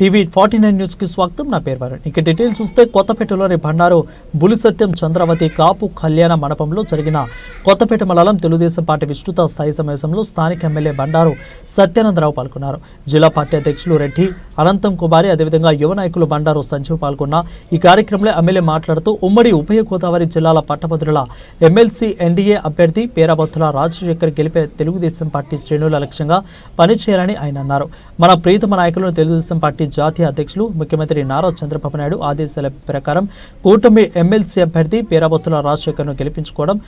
TV forty nine న్యూస్కి స్వాగతం. నా పేరు వారు ఇక డీటెయిల్స్ చూస్తే కొత్తపేటలోని బండారు బులి సత్యం చంద్రవతి కాపు కళ్యాణ మండపంలో జరిగిన కొత్తపేట మండలం తెలుగుదేశం పార్టీ విస్తృత స్థాయి సమావేశంలో స్థానిక ఎమ్మెల్యే బండారు సత్యానందరావు పాల్గొన్నారు. జిల్లా పార్టీ అధ్యక్షులు రెడ్డి అనంతం కుమారి అదేవిధంగా యువ నాయకులు బండారు సంజీవ్ పాల్గొన్న ఈ కార్యక్రమంలో ఎమ్మెల్యే మాట్లాడుతూ ఉమ్మడి ఉభయ గోదావరి జిల్లాల పట్టభద్రుల ఎమ్మెల్సీ ఎన్డీఏ అభ్యర్థి పేరాబత్తుల రాజశేఖర్ గెలిపే తెలుగుదేశం పార్టీ శ్రేణుల లక్ష్యంగా పనిచేయాలని ఆయన అన్నారు. మన ప్రీతమ నాయకులను తెలుగుదేశం పార్టీ జాతీయ అధ్యక్షులు ముఖ్యమంత్రి నారా చంద్రబాబు నాయుడు ఆదేశాల ప్రకారం కూటమి ఎమ్మెల్సీ అభ్యర్థి పేరాబత్తుల రాజశేఖర్ను గెలిపించుకోవడం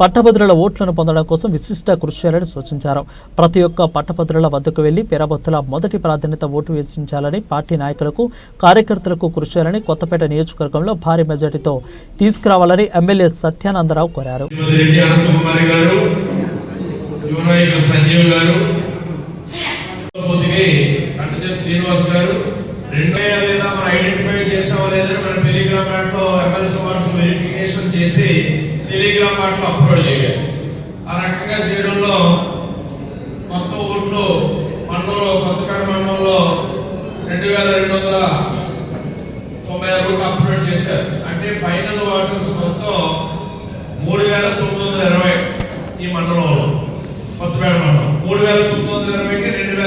పట్టభద్రుల ఓట్లను పొందడం కోసం విశిష్ట కృషి చేయాలని సూచించారు. ప్రతి ఒక్క పట్టభద్రుల వద్దకు వెళ్ళి పేరాబత్తుల మొదటి ప్రాధాన్యత ఓటు వేసించాలని పార్టీ నాయకులకు కార్యకర్తలకు కృషి చేయాలని కొత్తపేట నియోజకవర్గంలో భారీ మెజార్టీతో తీసుకురావాలని ఎమ్మెల్యే సత్యానందరావు కోరారు శ్రీమతి రెడ్డి అనంతకుమారి గారు యువ నాయకులు సంజీవ్ గారు పోతికి కంటజర్ శ్రీనివాస్ గారు. రెండో లేదా మనం ఐడెంటిఫై చేసామో లేదా మన టెలిగ్రామ్ యాప్లో ఎమ్మెల్సీ వారికి వెరిఫికేషన్ చేసి టెలిగ్రామ్ యాప్లో అప్లోడ్ చేయాలి. ఆ రకంగా చేయడంలో మొత్తం ఓట్లు మండలంలో కొత్తపేట మండలంలో రెండు వేల రెండు వందల తొంభై ఆరు ఓట్లు అప్లోడ్ చేశారు. అంటే ఫైనల్ వాటర్స్ మొత్తం మూడు వేల తొమ్మిది వందల ఇరవై ఈ మండలంలో కొత్తపేట మండలం. మూడు వేల తొమ్మిది వందల ఇరవైకి రెండు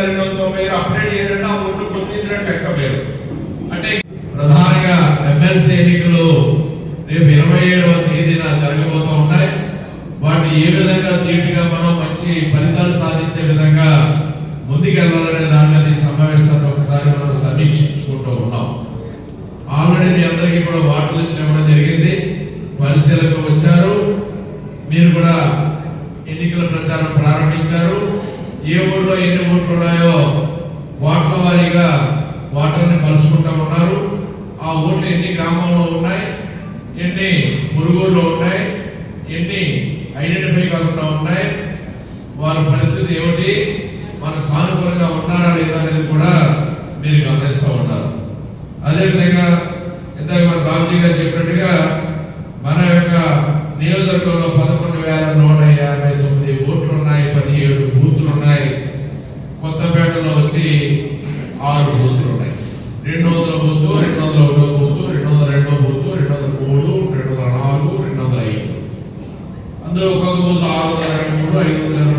మీరు అప్డేట్ చేయాలంటే ఆ ఓట్లు పొందించినట్టు లెక్క మీరు అంటే ప్రధానంగా ఎమ్మెల్సీ ఎన్నికలు రేపు ఇరవై ఏడవ తేదీన జరగబోతూ ఉన్నాయి. వాటిని ఏ విధంగా తీటుగా మనం మంచి ఫలితాలు సాధించే విధంగా ముందుకెళ్ళాలనే దాని మీద ఈ సమావేశాన్ని ఒకసారి మనం సమీక్షించుకుంటూ ఉన్నాం. ఆల్రెడీ మీ అందరికీ కూడా వాటర్ లిస్ట్ ఇవ్వడం జరిగింది. పరిశీలకు వచ్చారు. మీరు కూడా ఎన్నికల ప్రచారం ప్రారంభించారు. ఏ ఊర్లో ఎన్ని ఓట్లు ఉన్నాయో తలుచుకుంటా ఉన్నారు. ఆ ఓట్లు ఎన్ని గ్రామంలో ఉన్నాయి? ఎన్ని మురుగుల్లో ఉన్నాయి? ఎన్ని ఐడెంటిఫై కాకుండా ఉన్నాయి? వారి పరిస్థితి ఏమిటి? మనకు సానుకూలంగా ఉన్నారా లేదా అనేది కూడా మీరు గమనిస్తూ ఉన్నారు. అదేవిధంగా ఇంతకు మన బాబుజీ గారు చెప్పినట్టుగా మన యొక్క నియోజకవర్గంలో పదకొండు వేల నూట యాభై తొమ్మిది ఓట్లు ఉన్నాయి పదిహేడు బూతులు ఉన్నాయి కొత్తపేటలో వచ్చి ఆరు బూతులు. రెండు వందల బూతు రెండు వందల ఒకటో బూతు రెండు వందల రెండో బూతు రెండు వందల మూడు రెండు వందల నాలుగు రెండు వందల ఐదు అందులో ఒక్కొక్క బూత్ ఆరు వందల రెండు మూడు ఐదు వందల